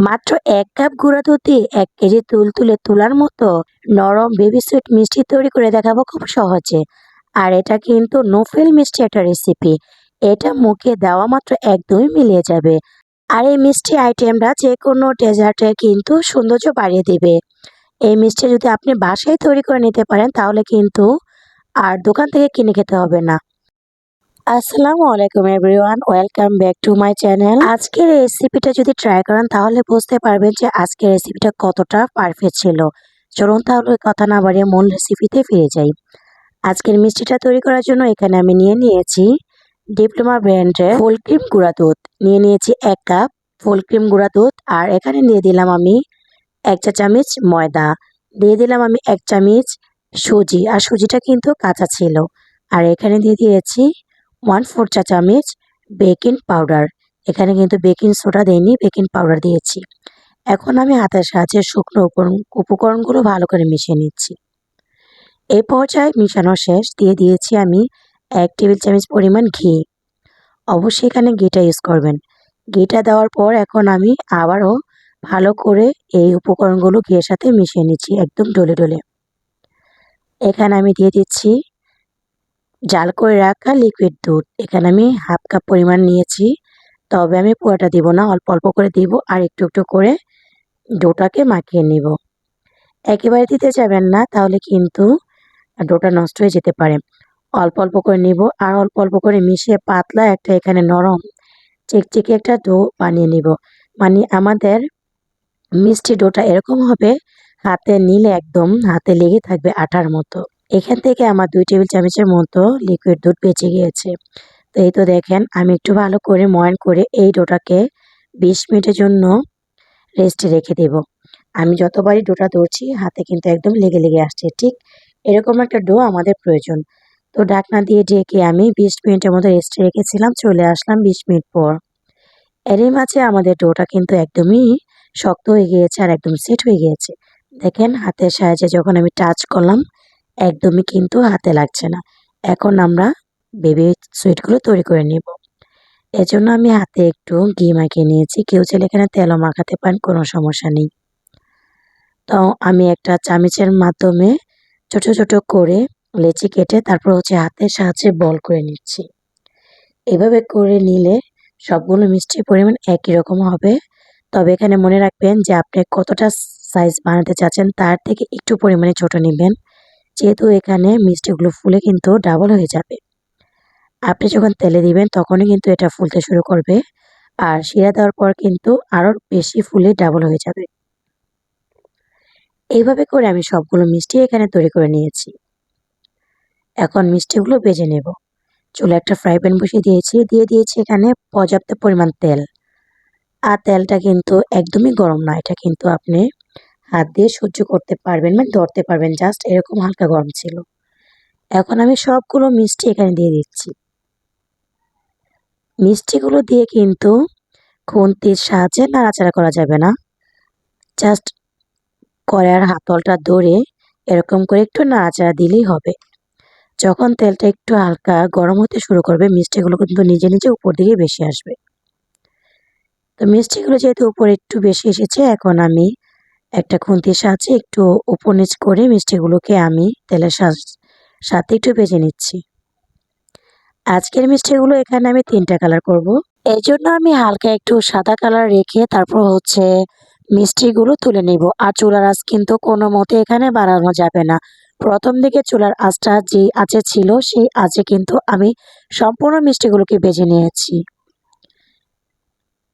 মাত্র এক কাপ গুঁড়া দুধ এক কেজি তুলতুলে তুলার মতো নরম বেবি সুইট মিষ্টি তৈরি করে দেখাবো খুব সহজে। আর এটা কিন্তু নোফেল মিষ্টি একটা রেসিপি এটা মুখে দেওয়া মাত্র একদমই মিলিয়ে যাবে। আর এই মিষ্টি আইটেমটা যে কোনো ডেজার্টে কিন্তু সৌন্দর্য বাড়িয়ে দেবে। এই মিষ্টি যদি আপনি বাসায় তৈরি করে নিতে পারেন, তাহলে কিন্তু আর দোকান থেকে কিনে খেতে হবে না। আসসালামু আলাইকুম everyone, welcome back to my channel. আজকের রেসিপিটা যদি ট্রাই করেন, তাহলে বুঝতে পারবেন যে আজকের রেসিপিটা কতটা পারফেক্ট ছিল। চলুন তাহলে কথা না বাড়িয়ে মূল রেসিপিতে ফিরে যাই। আজকের মিষ্টিটা তৈরি করার জন্য এখানে আমি নিয়ে নিয়েছি ডিপ্লোমা ব্র্যান্ডের ফুল ক্রিম গুঁড়া দুধ। নিয়ে নিয়েছি এক কাপ ফুল ক্রিম গুঁড়া দুধ আর এখানে দিয়ে দিলাম আমি এক চা চামচ ময়দা। দিয়ে দিলাম আমি এক চামচ সুজি, আর সুজিটা কিন্তু কাঁচা ছিল। আর এখানে দিয়ে দিয়েছি ওয়ান ফোর চা চামচ বেকিং পাউডার। এখানে কিন্তু বেকিং সোডা দেয়নি বেকিং পাউডার দিয়েছি। এখন আমি হাতের সাহায্যে শুকনো উপকরণ উপকরণগুলো ভালো করে মিশিয়ে নিচ্ছি। এই পর্যায়ে মিশানো শেষ, দিয়ে দিয়েছি আমি এক টেবিল চামচ পরিমাণ ঘি। অবশ্যই এখানে ঘিটা ইউজ করবেন। ঘিটা দেওয়ার পর এখন আমি আবারও ভালো করে এই উপকরণগুলো ঘিয়ের সাথে মিশিয়ে নিচ্ছি একদম ডলে ডলে। এখানে আমি দিয়ে দিচ্ছি জাল করে রাখা লিকুইড দুধ। এখানে আমি হাফ কাপ পরিমাণ নিয়েছি। তবে আমি পুরোটা দিব না, অল্প অল্প করে দিব আর একটু একটু করে ডোটাকে মাখিয়ে নিব। একেবারে দিতে যাবেন না, তাহলে কিন্তু ডোটা নষ্ট হয়ে যেতে পারে। অল্প অল্প করে নিব আর অল্প অল্প করে মিশিয়ে পাতলা একটা এখানে নরম, চিকচিকে একটা ডো বানিয়ে নিব। মানে আমাদের মিষ্টি ডোটা এরকম হবে, হাতে নিলে একদম হাতে লেগে থাকবে আটার মতো। এখান থেকে আমার দুই টেবিল চামচের মতো লিকুইড দুধ বেঁচে গিয়েছে। তো এই তো দেখেন, আমি একটু ভালো করে ময়ন করে এই ডোটাকে বিশ মিনিটের জন্য রেস্টে রেখে দেব। আমি যতবারই ডোটা ধরছি, হাতে কিন্তু একদম লেগে লেগে আসছে, ঠিক এরকম একটা ডো আমাদের প্রয়োজন। তো ডাকনা দিয়ে ডেকে আমি বিশ মিনিটের মতো রেস্টে রেখেছিলাম, চলে আসলাম বিশ মিনিট পর। এরই মাঝে আমাদের ডোটা কিন্তু একদমই শক্ত হয়ে গিয়েছে আর একদম সেট হয়ে গিয়েছে। দেখেন হাতের সাহায্যে যখন আমি টাচ করলাম একদমই কিন্তু হাতে লাগছে না। এখন আমরা বেবি সুইটগুলো তৈরি করে নেব। এজন্য আমি হাতে একটু ঘি মাখিয়ে নিয়েছি। কেউ চাইলে এখানে তেলও মাখাতে পারেন, কোনো সমস্যা নেই। তো আমি একটা চামচের মাধ্যমে ছোট ছোট করে লেচি কেটে তারপর হচ্ছে হাতের সাহায্যে বল করে নিচ্ছি। এভাবে করে নিলে সবগুলো মিষ্টির পরিমাণ একই রকম হবে। তবে এখানে মনে রাখবেন যে আপনি কতটা সাইজ বানাতে চাচ্ছেন তার থেকে একটু পরিমাণে ছোট নেবেন। যেহেতু এখানে মিষ্টিগুলো ফুলে কিন্তু ডাবল হয়ে যাবে। আপনি যখন তেলে দিবেন, তখনই কিন্তু এটা ফুলতে শুরু করবে আর শিরা দেওয়ার পর কিন্তু আরও বেশি ফুলে ডাবল হয়ে যাবে। এইভাবে করে আমি সবগুলো মিষ্টি এখানে তৈরি করে নিয়েছি। এখন মিষ্টিগুলো বেজে নেব। চুলে একটা ফ্রাই প্যান বসিয়ে দিয়েছি। দিয়ে দিয়েছি এখানে পর্যাপ্ত পরিমাণ তেল। আর তেলটা কিন্তু একদমই গরম না। এটা কিন্তু আপনি হাত দিয়ে সহ্য করতে পারবেন মানে ধরতে পারবেন জাস্ট এরকম হালকা গরম ছিল। এখন আমি সবগুলো মিষ্টি এখানে দিয়ে দিচ্ছি। মিষ্টিগুলো দিয়ে কিন্তু খুন্তির সাহায্যে নাড়াচাড়া করা যাবে না। জাস্ট কড়ার হাতলটা ধরে এরকম করে একটু নাড়াচাড়া দিলেই হবে। যখন তেলটা একটু হালকা গরম হতে শুরু করবে, মিষ্টিগুলো কিন্তু নিজে নিজে উপর দিকে বেশি আসবে। তো মিষ্টিগুলো যেহেতু উপরে একটু বেশি এসেছে, এখন আমি একটা খুন্তির সাহায্যে একটু উপর নিচ করে মিষ্টিগুলোকে আমি তেলের সাথে একটু ভেজে নিচ্ছি। আজকের মিষ্টিগুলো এখানে আমি তিনটা কালার করব। এই জন্য আমি হালকা একটু সাদা কালার রেখে তারপর হচ্ছে মিষ্টিগুলো তুলে নিব। আর চুলার আঁচ কিন্তু কোনো মতে এখানে বাড়ানো যাবে না। প্রথম দিকে চুলার আঁচটা যে আঁচে ছিল সেই আঁচে কিন্তু আমি সম্পূর্ণ মিষ্টিগুলোকে বেজে নিয়েছি।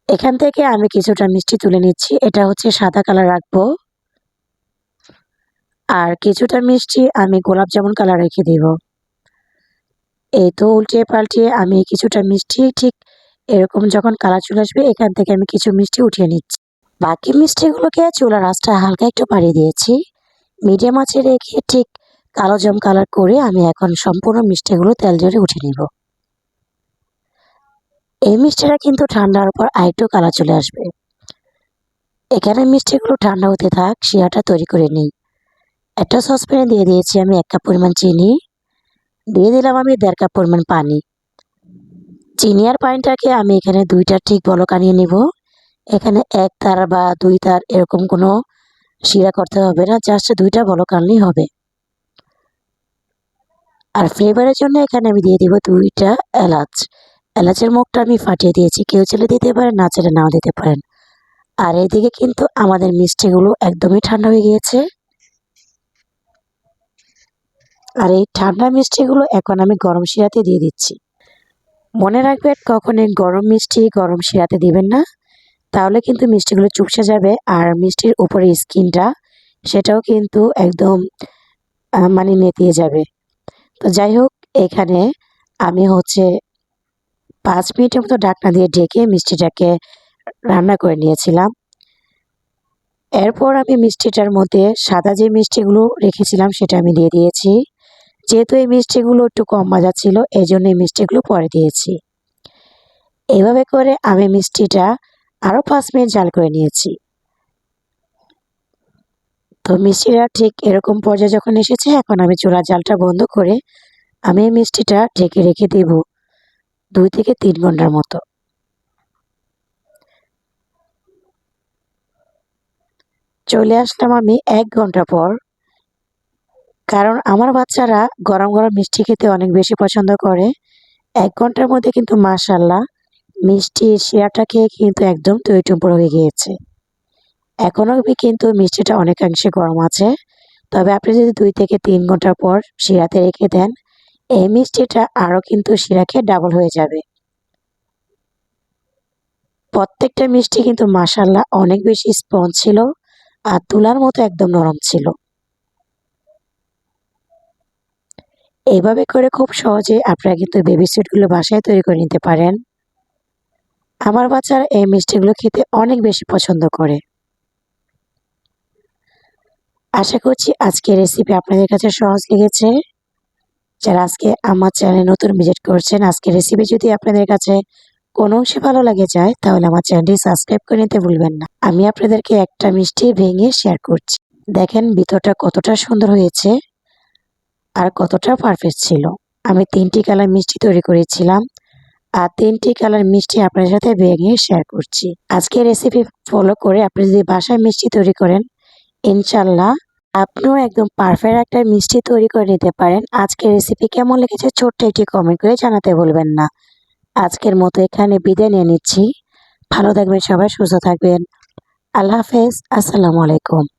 এখান থেকে আমি কিছুটা মিষ্টি তুলে নিচ্ছি। এটা হচ্ছে সাদা কালার রাখব। আর কিছুটা মিষ্টি আমি গোলাপ জামুন কালার রেখে দিব। এই তো উল্টে পাল্টিয়ে আমি কিছুটা মিষ্টি, ঠিক এরকম যখন কালার চলে আসবে, এখান থেকে আমি কিছু মিষ্টি উঠিয়ে নিচ্ছি। বাকি মিষ্টিগুলোকে চুলার আঁচটা হালকা একটু বাড়িয়ে দিয়েছি। মিডিয়াম আঁচে রেখে ঠিক কালো জাম কালার করে আমি এখন সম্পূর্ণ মিষ্টিগুলো তেল জড়ে উঠে নিব। এই মিষ্টিটা কিন্তু ঠান্ডার পর আরেকটু কালার চলে আসবে। এখানে মিষ্টিগুলো ঠান্ডা হতে থাক, শিরাটা তৈরি করে নিই। একটা সসপ্যানে দিয়ে দিয়েছি আমি এক কাপ পরিমাণ চিনি। দিয়ে দিলাম আমি দেড় কাপ পরিমাণ পানি। চিনি আর পানিটাকে আমি এখানে দুইটা ঠিক বলক আনিয়ে নিব। এখানে এক তার বা দুই তার এরকম কোনো শিরা করতে হবে না, জাস্ট দুইটা বলক আনলেই হবে। আর ফ্লেভারের জন্য এখানে আমি দিয়ে দিব দুইটা এলাচ। এলাচের মুখটা আমি ফাটিয়ে দিয়েছি। কেউ চলে দিতে পারেন, না চলে নাও দিতে পারেন। আর এদিকে কিন্তু আমাদের মিষ্টিগুলো একদমই ঠান্ডা হয়ে গিয়েছে। আর এই ঠান্ডা মিষ্টিগুলো এখন আমি গরম শিরাতে দিয়ে দিচ্ছি। মনে রাখবেন কখনই গরম মিষ্টি গরম শিরাতে দিবেন না। তাহলে কিন্তু মিষ্টিগুলো চুপসে যাবে আর মিষ্টির উপরে স্কিনটা সেটাও কিন্তু একদম মানে নেতিয়ে যাবে। তো যাই হোক, এখানে আমি হচ্ছে পাঁচ মিনিটের মতো ডাকনা দিয়ে ঢেকে মিষ্টিটাকে রান্না করে নিয়েছিলাম। এরপর আমি মিষ্টিটার মধ্যে সাদা যে মিষ্টিগুলো রেখেছিলাম সেটা আমি দিয়ে দিয়েছি। যেহেতু এই মিষ্টিগুলো একটু কম মজা ছিল এই জন্য এই মিষ্টিগুলো পরে দিয়েছি। এভাবে করে আমি মিষ্টিটা আরও পাঁচ মিনিট জাল করে নিয়েছি। তো মিষ্টিটা ঠিক এরকম পর্যায়ে যখন এসেছে, এখন আমি চুলার জালটা বন্ধ করে আমি এই মিষ্টিটা ঢেকে রেখে দেব। দুই থেকে তিন ঘণ্টার মতো। চলে আসলাম আমি এক ঘণ্টা পর। কারণ আমার বাচ্চারা গরম গরম মিষ্টি খেতে অনেক বেশি পছন্দ করে। এক ঘণ্টার মধ্যে কিন্তু মাশাল্লাহ মিষ্টি শিরাটা খেয়ে কিন্তু একদম টইটুম্পর হয়ে গিয়েছে। এখনও কিন্তু মিষ্টিটা অনেকাংশে গরম আছে। তবে আপনি যদি দুই থেকে তিন ঘণ্টা পর শিরাতে রেখে দেন এই মিষ্টিটা আরও কিন্তু খেয়ে ডাবল হয়ে যাবে। প্রত্যেকটা মিষ্টি কিন্তু মাসাল্লাহ অনেক বেশি স্পঞ্জ ছিল আর তুলার মতো একদম নরম ছিল। এইভাবে করে খুব সহজে আপনারা কিন্তু বেবি সুইটগুলো বাসায় তৈরি করে নিতে পারেন। আমার বাচ্চারা এই মিষ্টিগুলো খেতে অনেক বেশি পছন্দ করে। আশা করছি আজকের রেসিপি আপনাদের কাছে সহজ লেগেছে। যারা আজকে আমার চ্যানেলে নতুন ভিজিট করছেন, আজকের রেসিপি যদি আপনাদের কাছে কোনো অংশে ভালো লাগে যায়, তাহলে আমার চ্যানেলটি সাবস্ক্রাইব করে নিতে ভুলবেন না। আমি আপনাদেরকে একটা মিষ্টি ভেঙে শেয়ার করছি। দেখেন ভিতরটা কতটা সুন্দর হয়েছে আর কতটা পারফেক্ট ছিল। আমি তিনটি কালার মিষ্টি তৈরি করেছিলাম আর তিনটি কালার মিষ্টি আপনার সাথে ভেঙে শেয়ার করছি। আজকে রেসিপি ফলো করে আপনি যদি বাসায় মিষ্টি তৈরি করেন ইনশাল্লাহ আপনিও একদম পারফেক্ট একটা মিষ্টি তৈরি করে নিতে পারেন। আজকের রেসিপি কেমন লেগেছে ছোট্ট একটি কমেন্ট করে জানাতে বলবেন না। আজকের মতো এখানে বিদায় নিয়ে নিচ্ছি। ভালো থাকবেন সবাই, সুস্থ থাকবেন। আল্লাহ হাফেজ, আসসালামু আলাইকুম।